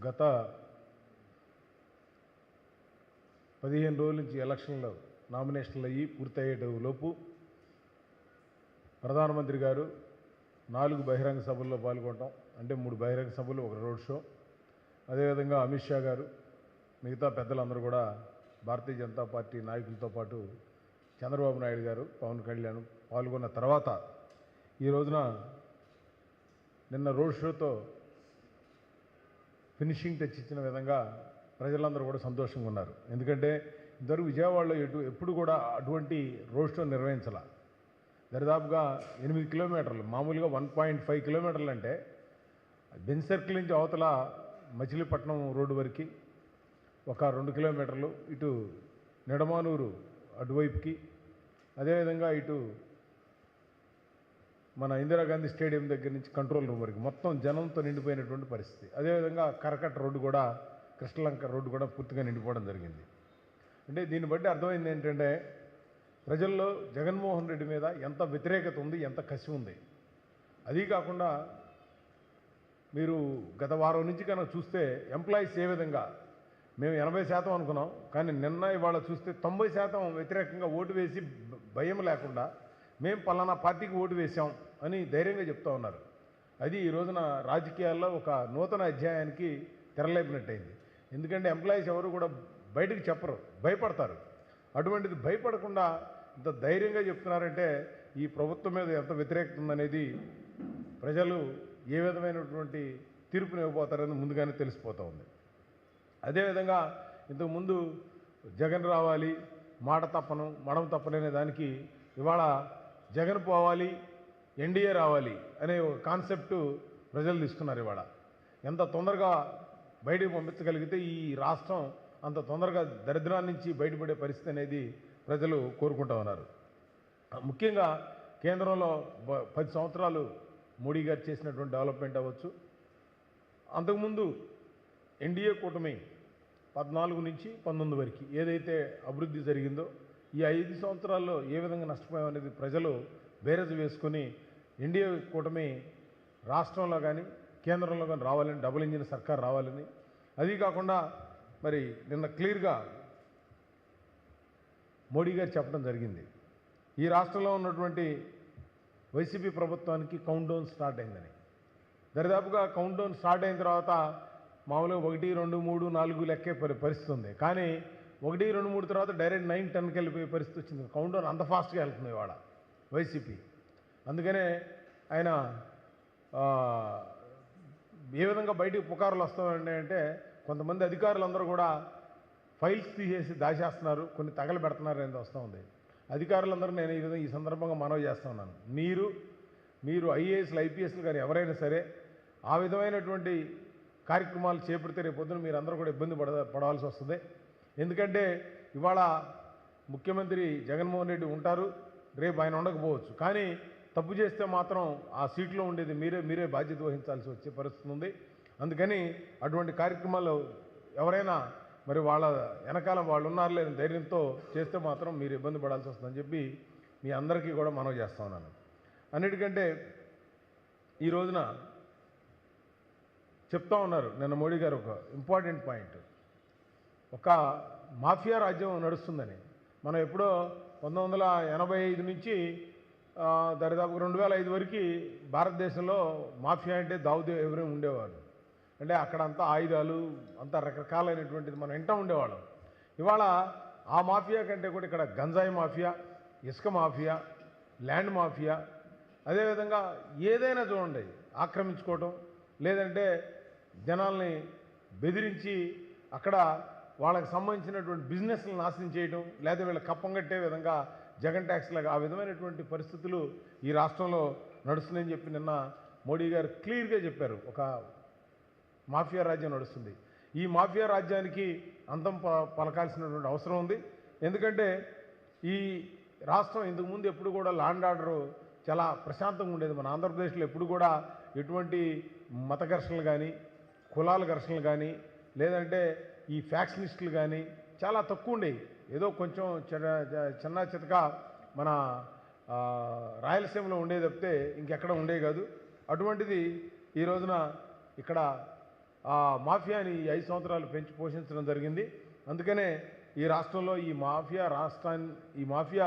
గత పదిహేను రోజుల నుంచి ఎలక్షన్లో నామినేషన్లు అయ్యి పూర్తయ్యేటలోపు ప్రధానమంత్రి గారు నాలుగు బహిరంగ సభల్లో పాల్గొనటం అంటే మూడు బహిరంగ సభలు ఒక రోడ్ షో. అదేవిధంగా అమిత్ షా గారు మిగతా పెద్దలందరూ కూడా భారతీయ జనతా పార్టీ నాయకులతో పాటు చంద్రబాబు నాయుడు గారు పవన్ కళ్యాణ్ పాల్గొన్న తర్వాత ఈ రోజున నిన్న రోడ్ షోతో ఫినిషింగ్ టచ్ ఇచ్చిన విధంగా ప్రజలందరూ కూడా సంతోషంగా ఉన్నారు. ఎందుకంటే ఇద్దరు విజయవాడలో ఎటు ఎప్పుడు కూడా అటువంటి రోడ్ షో నిర్వహించాల. దరిదాపుగా ఎనిమిది కిలోమీటర్లు మామూలుగా వన్ పాయింట్ ఫైవ్ కిలోమీటర్లు అంటే బెన్ సర్కిల్ నుంచి అవతల మచిలీపట్నం రోడ్డు వరకు ఒక రెండు కిలోమీటర్లు ఇటు నిడమానూరు అటువైపుకి అదేవిధంగా ఇటు మన ఇందిరాగాంధీ స్టేడియం దగ్గర నుంచి కంట్రోల్ రూమ్ వరకు మొత్తం జనంతో నిండిపోయినటువంటి పరిస్థితి. అదేవిధంగా కరకట్ట రోడ్డు కూడా కృష్ణలంక రోడ్డు కూడా పూర్తిగా నిండిపోవడం జరిగింది. అంటే దీన్ని బట్టి అర్థమైంది ఏంటంటే ప్రజల్లో జగన్మోహన్ రెడ్డి మీద ఎంత వ్యతిరేకత ఉంది ఎంత కసి ఉంది. అది కాకుండా మీరు గత వారం నుంచి కనుక చూస్తే ఎంప్లాయీస్ ఏ విధంగా మేము ఎనభై శాతం అనుకున్నాం కానీ నిన్న ఇవాళ చూస్తే తొంభై శాతం వ్యతిరేకంగా ఓటు వేసి భయం లేకుండా మేము పలానా పార్టీకి ఓటు వేశాం అని ధైర్యంగా చెప్తా ఉన్నారు. అది ఈ రోజున రాజకీయాల్లో ఒక నూతన అధ్యాయానికి తెరలేపినట్టయింది. ఎందుకంటే ఎంప్లాయీస్ ఎవరు కూడా బయటకు చెప్పరు భయపడతారు. అటువంటిది భయపడకుండా ఇంత ధైర్యంగా చెప్తున్నారంటే ఈ ప్రభుత్వం మీద ఎంత వ్యతిరేకత ఉందనేది ప్రజలు ఏ విధమైనటువంటి తీర్పుని ఇవ్వబోతారని ముందుగానే తెలిసిపోతూ ఉంది. అదేవిధంగా ఇంతకుముందు జగన్ రావాలి మాట తప్పను మడం తప్పననే దానికి ఇవాళ జగన్ పోవాలి ఎన్డీఏ రావాలి అనే కాన్సెప్ట్ ప్రజలు తీసుకున్నారు ఇవాళ. ఎంత తొందరగా బయటకు పంపించగలిగితే ఈ రాష్ట్రం అంత తొందరగా దరిద్రాల నుంచి బయటపడే పరిస్థితి అనేది ప్రజలు కోరుకుంటా ఉన్నారు. ముఖ్యంగా కేంద్రంలో పది సంవత్సరాలు మోడీ గారు చేసినటువంటి డెవలప్మెంట్ అవ్వచ్చు. అంతకుముందు ఎన్డీఏ కూటమి పద్నాలుగు నుంచి పంతొమ్మిది వరకు ఏదైతే అభివృద్ధి జరిగిందో ఈ ఐదు సంవత్సరాల్లో ఏ విధంగా నష్టపోయామనేది ప్రజలు బేరజు వేసుకొని ఎన్డీఏ కూటమి రాష్ట్రంలో కానీ కేంద్రంలో కానీ రావాలని డబుల్ ఇంజిన్ సర్కార్ రావాలని. అది కాకుండా మరి నిన్న క్లియర్గా మోడీ గారు చెప్పడం జరిగింది. ఈ రాష్ట్రంలో ఉన్నటువంటి వైసీపీ ప్రభుత్వానికి కౌంట్ డౌన్ స్టార్ట్ అయిందని. దరిదాపుగా కౌంట్ డౌన్ స్టార్ట్ అయిన తర్వాత మామూలుగా ఒకటి రెండు మూడు నాలుగు లెక్కే పరి పరిస్థితి ఉంది కానీ ఒకటి రెండు మూడు తర్వాత డైరెక్ట్ నైన్ టెన్కి వెళ్ళిపోయే పరిస్థితి వచ్చింది. కౌంట్ డౌన్ అంత ఫాస్ట్గా వెళ్తుంది వాడ వైసీపీ. అందుకనే ఆయన ఏ విధంగా బయటికి పుకార్లు వస్తాయండి అంటే కొంతమంది అధికారులందరూ కూడా ఫైల్స్ తీసేసి దాచేస్తున్నారు కొన్ని తగలబెడుతున్నారు అనేది వస్తూ ఉంది. అధికారులందరూ నేను ఈ విధంగా ఈ సందర్భంగా మనవి చేస్తున్నాను మీరు మీరు ఐఏఎస్లు ఐపీఎస్లు కానీ ఎవరైనా సరే ఆ విధమైనటువంటి కార్యక్రమాలు చేపడితే రేపు పొద్దున మీరు అందరూ కూడా ఇబ్బంది పడ పడవలసి వస్తుంది. ఎందుకంటే ఇవాళ ముఖ్యమంత్రి జగన్మోహన్ రెడ్డి ఉంటారు రేపు ఆయన ఉండకపోవచ్చు. కానీ తప్పు చేస్తే మాత్రం ఆ సీట్లో ఉండేది మీరే మీరే బాధ్యత వహించాల్సి వచ్చే పరిస్థితి ఉంది. అందుకని అటువంటి కార్యక్రమాలు ఎవరైనా మరి వాళ్ళ వెనకాల వాళ్ళు ఉన్నారు లేని ధైర్యంతో చేస్తే మాత్రం మీరు ఇబ్బంది పడాల్సి వస్తుందని చెప్పి మీ అందరికీ కూడా మనవి చేస్తా ఉన్నాను. అన్నిటికంటే ఈ రోజున చెప్తా ఉన్నారు నిన్న మోడీ గారు ఒక ఇంపార్టెంట్ పాయింట్. ఒక మాఫియా రాజ్యం నడుస్తుందని. మనం ఎప్పుడో పంతొమ్మిది వందల ఎనభై ఐదు నుంచి దరిదాపు రెండు వేల ఐదు వరకు భారతదేశంలో మాఫియా అంటే దావుదే ఎవరే ఉండేవారు అంటే అక్కడ అంతా ఆయుధాలు అంతా రకరకాలైనటువంటిది మనం వింటూ ఉండేవాళ్ళం. ఇవాళ ఆ మాఫియా కంటే కూడా ఇక్కడ గంజాయి మాఫియా ఇసుక మాఫియా ల్యాండ్ మాఫియా అదేవిధంగా ఏదైనా చూడండి ఆక్రమించుకోవటం లేదంటే జనాల్ని బెదిరించి అక్కడ వాళ్ళకి సంబంధించినటువంటి బిజినెస్లు నాశనం చేయడం లేదా వీళ్ళ కప్పం కట్టే విధంగా జగన్ ట్యాక్స్ లాగా ఆ విధమైనటువంటి పరిస్థితులు ఈ రాష్ట్రంలో నడుస్తున్నాయని చెప్పి నిన్న మోడీ గారు క్లియర్గా చెప్పారు. ఒక మాఫియా రాజ్యం నడుస్తుంది. ఈ మాఫియా రాజ్యానికి అంతం ప పలకాల్సినటువంటి అవసరం ఉంది. ఎందుకంటే ఈ రాష్ట్రం ఇంతకుముందు ఎప్పుడు కూడా లాండ్ ఆర్డర్ చాలా ప్రశాంతంగా ఉండేది. మన ఆంధ్రప్రదేశ్లో ఎప్పుడు కూడా ఎటువంటి మత ఘర్షణలు కానీ కులాల ఘర్షణలు కానీ లేదంటే ఈ ఫ్యాక్షనిస్టులు కానీ చాలా తక్కువ ఉండేవి. ఏదో కొంచెం చిన్న చిన్న చితక మన రాయలసీమలో ఉండేది తప్పితే ఇంకెక్కడ ఉండేవి కాదు. అటువంటిది ఈ రోజున ఇక్కడ ఆ మాఫియాని ఐదు సంవత్సరాలు పెంచి పోషించడం జరిగింది. అందుకనే ఈ రాష్ట్రంలో ఈ మాఫియా రాష్ట్రాన్ని ఈ మాఫియా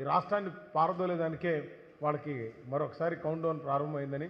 ఈ రాష్ట్రాన్ని పారదోలేదానికే వాళ్ళకి మరొకసారి కౌంట్ డౌన్ ప్రారంభమైందని